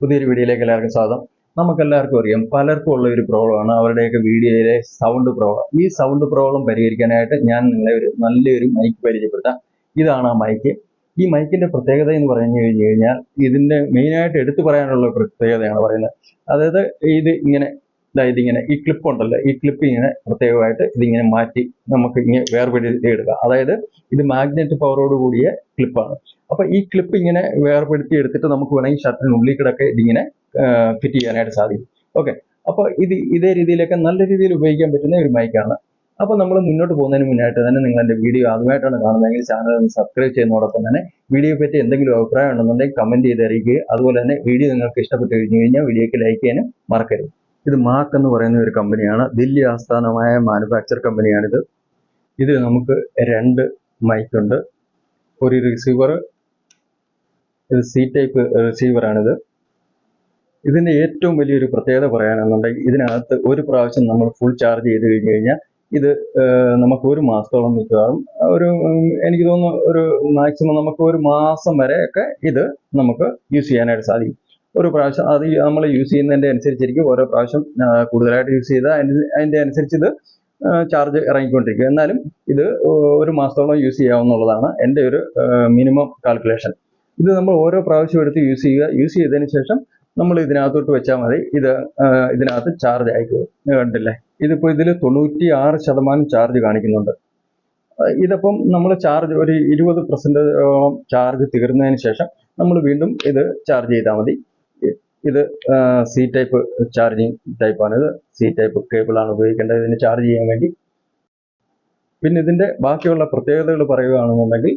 പുതിയൊരു വീഡിയോയിലേക്ക് എല്ലാവർക്കും സ്വാഗതം. നമുക്കെല്ലാവർക്കും അറിയാം പലർക്കും ഉള്ള ഒരു പ്രോബ്ലമാണ് അവരുടെയൊക്കെ വീഡിയോയിലെ സൗണ്ട് പ്രോബ്ലം ഈ സൗണ്ട് പ്രോബ്ലം പരിഹരിക്കാനായിട്ട് ഞാൻ നിങ്ങളെ ഒരു നല്ലൊരു മൈക്ക് പരിചയപ്പെടുത്താം. ഇതാണ് ആ മൈക്ക് ഈ മൈക്കിന്റെ പ്രത്യേകത എന്ന് പറഞ്ഞു കഴിഞ്ഞു കഴിഞ്ഞാൽ ഇതിന്റെ മെയിനായിട്ട് എടുത്തു പറയാനുള്ള പ്രത്യേകതയാണ് പറയുന്നത്. അതായത് ഇത് ഇങ്ങനെ ദാ ഇങ്ങനെ ഈ ക്ലിപ്പ് ഉണ്ടല്ലോ ഈ ക്ലിപ്പ് ഇങ്ങനെ പ്രത്യേകമായിട്ട് ഇതിങ്ങനെ മാറ്റി നമുക്ക് ഇങ്ങനെ വേർപെടുത്തി എടുക്കുക അതായത് ഇത് മാഗ്നറ്റ് പവറോട് കൂടിയ ക്ലിപ്പാണ് അപ്പൊ ഈ ക്ലിപ്പ് ഇങ്ങനെ വേർപെടുത്തി എടുത്തിട്ട് നമുക്ക് വേണമെങ്കിൽ ഷർട്ടിനുള്ളിൽ കിടക്കെ ഇതിങ്ങനെ ഫിറ്റ് ചെയ്യാനായിട്ട് സാധിക്കും. ഓക്കെ അപ്പോൾ ഇത് ഇതേ രീതിയിലൊക്കെ നല്ല രീതിയിൽ ഉപയോഗിക്കാൻ പറ്റുന്ന ഒരു മൈക്കാണ് അപ്പോൾ നമ്മൾ മുന്നോട്ട് പോകുന്നതിന് മുന്നായിട്ട് തന്നെ നിങ്ങൾ എന്റെ വീഡിയോ ആദ്യമായിട്ടാണ് കാണുന്നതെങ്കിൽ ചാനൽ ഒന്ന് സബ്സ്ക്രൈബ് ചെയ്യുന്നതോടൊപ്പം തന്നെ വീഡിയോയെ പറ്റി എന്തെങ്കിലും അഭിപ്രായം ഉണ്ടെന്നുണ്ടെങ്കിൽ കമന്റ് ചെയ്ത് അതുപോലെ തന്നെ വീഡിയോ നിങ്ങൾക്ക് ഇഷ്ടപ്പെട്ട് കഴിഞ്ഞു കഴിഞ്ഞാൽ വീഡിയോയ്ക്ക് ലൈക്ക് ചെയ്യാനും മറക്കരുത്. ഇത് മാക്ക് എന്ന് പറയുന്ന ഒരു കമ്പനിയാണ്. ദില്ലി ആസ്ഥാനമായ മാനുഫാക്ചർ കമ്പനിയാണിത്. ഇത് നമുക്ക് രണ്ട് മൈക്ക് ഉണ്ട്. ഒരു റിസീവർ ഇത് സി ടൈപ്പ് റിസീവറാണിത് ഇതിന്റെ ഏറ്റവും വലിയൊരു പ്രത്യേകത പറയാനെന്നുണ്ടെങ്കിൽ ഇതിനകത്ത് ഒരു പ്രാവശ്യം നമ്മൾ ഫുൾ ചാർജ് ചെയ്ത് കഴിഞ്ഞ് കഴിഞ്ഞാൽ ഇത് നമുക്ക് ഒരു മാസത്തോളം മിക്കവാറും ഒരു എനിക്ക് തോന്നുന്നു ഒരു മാക്സിമം നമുക്ക് ഒരു മാസം വരെയൊക്കെ ഇത് നമുക്ക് യൂസ് ചെയ്യാനായിട്ട് സാധിക്കും. ഒരു പ്രാവശ്യം അത് നമ്മൾ യൂസ് ചെയ്യുന്നതിന്റെ അനുസരിച്ചിരിക്കും. ഓരോ പ്രാവശ്യം കൂടുതലായിട്ട് യൂസ് ചെയ്താൽ അതിന്റെ അനുസരിച്ച് ഇത് ചാർജ് ഇറങ്ങിക്കൊണ്ടിരിക്കും. എന്നാലും ഇത് ഒരു മാസത്തോളം യൂസ് ചെയ്യാവുന്നതാണ്. എന്റെ ഒരു മിനിമം കാൽക്കുലേഷൻ ഇത് നമ്മൾ ഓരോ പ്രാവശ്യം എടുത്ത് യൂസ് ചെയ്യുക. യൂസ് ചെയ്തതിന് ശേഷം നമ്മൾ ഇതിനകത്തോട്ട് വെച്ചാൽ മതി. ഇത് ഇതിനകത്ത് ചാർജ് ആയിക്കോളും കണ്ടില്ലേ ഇതിപ്പോൾ ഇതിൽ തൊണ്ണൂറ്റി ആറ് ശതമാനം ചാർജ് കാണിക്കുന്നുണ്ട്. ഇതപ്പം നമ്മൾ ചാർജ് ഒരു ഇരുപത് പെർസെന്റോളം ചാർജ് തീർന്നതിന് ശേഷം നമ്മൾ വീണ്ടും ഇത് ചാർജ് ചെയ്താൽ മതി. ഇത് സി ടൈപ്പ് ചാർജിങ് ടൈപ്പാണ് ഇത് സി ടൈപ്പ് കേബിളാണ് ഉപയോഗിക്കേണ്ടത്. ഇതിന് ചാർജ് ചെയ്യാൻ വേണ്ടി. പിന്നെ ഇതിന്റെ ബാക്കിയുള്ള പ്രത്യേകതകൾ പറയുകയാണെന്നുണ്ടെങ്കിൽ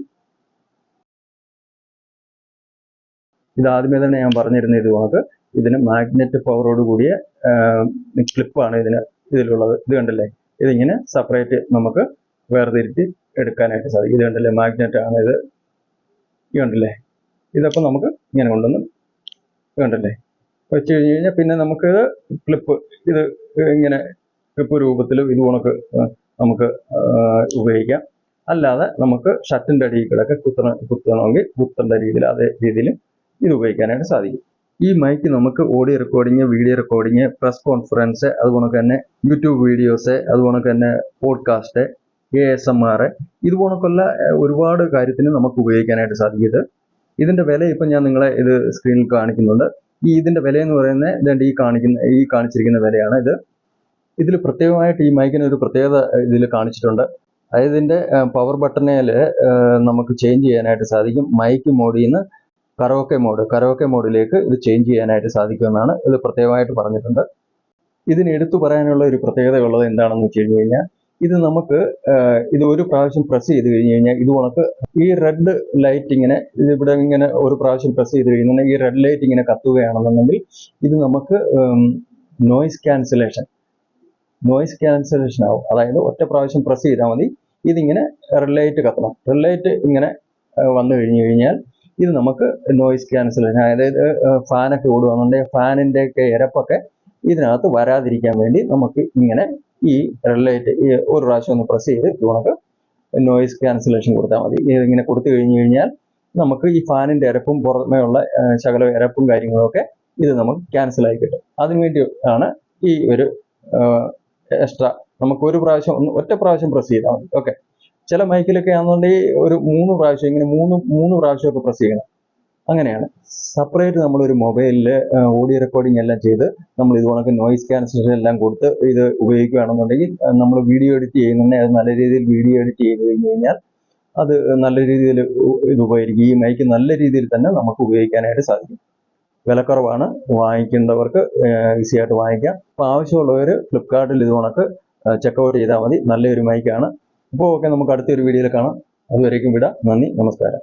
ഇത് ആദ്യമേ തന്നെ ഞാൻ പറഞ്ഞിരുന്ന ഇത് നമുക്ക് ഇതിന് മാഗ്നറ്റ് പവറോട് കൂടിയ ക്ലിപ്പാണ് ഇതിന് ഇതിലുള്ളത്. ഇത് കണ്ടല്ലേ? ഇതിങ്ങനെ സെപ്പറേറ്റ് നമുക്ക് വേർതിരിച്ച് എടുക്കാനായിട്ട് സാധിക്കും. ഇത് കണ്ടല്ലേ? മാഗ്നറ്റ് ആണ് ഇത്. ഇത് കണ്ടില്ലേ? ഇതപ്പോൾ നമുക്ക് ഇങ്ങനെ കൊണ്ടുവന്ന് കണ്ടില്ലേ? വെച്ച് കഴിഞ്ഞ് കഴിഞ്ഞാൽ പിന്നെ നമുക്ക് ക്ലിപ്പ് ഇത് ഇങ്ങനെ ക്ലിപ്പ് രൂപത്തിലും ഇത് നമുക്ക് ഉപയോഗിക്കാം. അല്ലാതെ നമുക്ക് ഷർട്ടിന്റെ അടിയിൽ കിടക്കെ കുത്തണ കുത്തണമെങ്കിൽ കുത്തേണ്ട രീതിയിൽ അതേ രീതിയിൽ ഇത് ഉപയോഗിക്കാനായിട്ട് സാധിക്കും. ഈ മൈക്ക് നമുക്ക് audio recording video recording press conference അതുപോലെ തന്നെ യൂട്യൂബ് വീഡിയോസ് അതുപോലെ തന്നെ podcast A S M R ഇതുപോലൊക്കെയുള്ള ഒരുപാട് കാര്യത്തിന് നമുക്ക് ഉപയോഗിക്കാനായിട്ട് സാധിക്കും ഇത്. ഇതിന്റെ വില ഇപ്പം ഞാൻ നിങ്ങളെ ഇത് സ്ക്രീനിൽ കാണിക്കുന്നുണ്ട്. ഈ ഇതിന്റെ വില എന്ന് പറയുന്നത് ഇതുണ്ട് ഈ കാണിക്കുന്ന ഈ കാണിച്ചിരിക്കുന്ന വിലയാണ് ഇത്. ഇതിൽ പ്രത്യേകമായിട്ട് ഈ മൈക്കിന് ഒരു പ്രത്യേകത ഇതിൽ കാണിച്ചിട്ടുണ്ട്. അതായത് ഇതിന്റെ പവർ ബട്ടണിൽ നമുക്ക് ചേഞ്ച് ചെയ്യാനായിട്ട് സാധിക്കും. മൈക്ക് മോഡിൽ നിന്ന് കരോക്കെ മോഡ് കരോക്കെ മോഡിലേക്ക് ഇത് ചേഞ്ച് ചെയ്യാനായിട്ട് സാധിക്കുമെന്നാണ് ഇത് പ്രത്യേകമായിട്ട് പറഞ്ഞിട്ടുണ്ട്. ഇതിന് എടുത്തു പറയാനുള്ള ഒരു പ്രത്യേകത ഉള്ളത് എന്താണെന്ന് വെച്ച് കഴിഞ്ഞ് കഴിഞ്ഞാൽ ഇത് നമുക്ക് ഇത് ഒരു പ്രാവശ്യം പ്രസ് ചെയ്ത് കഴിഞ്ഞ് കഴിഞ്ഞാൽ ഇത് ഉണക്ക് ഈ റെഡ് ലൈറ്റ് ഇങ്ങനെ ഇവിടെ ഇങ്ങനെ ഒരു പ്രാവശ്യം പ്രസ് ചെയ്ത് കഴിഞ്ഞാൽ ഈ റെഡ് ലൈറ്റ് ഇങ്ങനെ കത്തുകയാണെന്നുണ്ടെങ്കിൽ ഇത് നമുക്ക് നോയിസ് ക്യാൻസലേഷൻ നോയിസ് ക്യാൻസലേഷൻ ആവും. അതായത് ഒറ്റ പ്രാവശ്യം പ്രസ് ചെയ്താൽ മതി. ഇതിങ്ങനെ റെഡ് ലൈറ്റ് കത്തണം. റെഡ് ലൈറ്റ് ഇങ്ങനെ വന്നു കഴിഞ്ഞു കഴിഞ്ഞാൽ ഇത് നമുക്ക് നോയിസ് ക്യാൻസലേഷൻ അതായത് ഫാനൊക്കെ ഓടുകയാണെന്നുണ്ടെങ്കിൽ ഫാനിന്റെ ഒക്കെ ഇരപ്പൊക്കെ ഇതിനകത്ത് വരാതിരിക്കാൻ വേണ്ടി നമുക്ക് ഇങ്ങനെ ഈ റെഡ് ലൈറ്റ് ഒരു പ്രാവശ്യം ഒന്ന് പ്രസ് ചെയ്ത് നമുക്ക് നോയിസ് ക്യാൻസലേഷൻ കൊടുത്താൽ മതി. ഇതിങ്ങനെ കൊടുത്തു കഴിഞ്ഞു കഴിഞ്ഞാൽ നമുക്ക് ഈ ഫാനിന്റെ ഇരപ്പും പുറമേയുള്ള ശകല ഇരപ്പും കാര്യങ്ങളൊക്കെ ഇത് നമുക്ക് ക്യാൻസലായി കിട്ടും. അതിനുവേണ്ടി ആണ് ഈ ഒരു എക്സ്ട്രാ നമുക്ക് ഒരു പ്രാവശ്യം ഒന്ന് ഒറ്റ പ്രാവശ്യം പ്രസ് ചെയ്താൽ മതി. ഓക്കെ ചില മൈക്കിലൊക്കെ ആണെന്നുണ്ടെങ്കിൽ ഒരു മൂന്ന് പ്രാവശ്യം ഇങ്ങനെ മൂന്ന് മൂന്ന് പ്രാവശ്യമൊക്കെ പ്രസ് ചെയ്യണം. അങ്ങനെയാണ്. സെപ്പറേറ്റ് നമ്മൾ ഒരു മൊബൈലിൽ ഓഡിയോ റെക്കോർഡിംഗ് എല്ലാം ചെയ്ത് നമ്മൾ ഇത് കണക്ക് നോയിസ് ക്യാൻസലേഷൻ എല്ലാം കൊടുത്ത് ഇത് ഉപയോഗിക്കുകയാണെന്നുണ്ടെങ്കിൽ നമ്മൾ വീഡിയോ എഡിറ്റ് ചെയ്യുന്നുണ്ടെ അത് നല്ല രീതിയിൽ വീഡിയോ എഡിറ്റ് ചെയ്ത് കഴിഞ്ഞ് കഴിഞ്ഞാൽ അത് നല്ല രീതിയിൽ ഇത് ഉപകരിക്കും ഈ മൈക്ക് നല്ല രീതിയിൽ തന്നെ നമുക്ക് ഉപയോഗിക്കാനായിട്ട് സാധിക്കും. വിലക്കുറവാണ്. വാങ്ങിക്കേണ്ടവർക്ക് ഈസി ആയിട്ട് വാങ്ങിക്കാം. അപ്പോൾ ആവശ്യമുള്ളവർ ഫ്ലിപ്കാർട്ടിൽ ഇത് കണക്ക് ചെക്കൗട്ട് ചെയ്താൽ മതി. നല്ലൊരു മൈക്കാണ് അപ്പോൾ ഓക്കെ നമുക്ക് അടുത്തൊരു വീഡിയോയിൽ കാണാം. അതുവരേക്കും വിടാം. നന്ദി. നമസ്കാരം.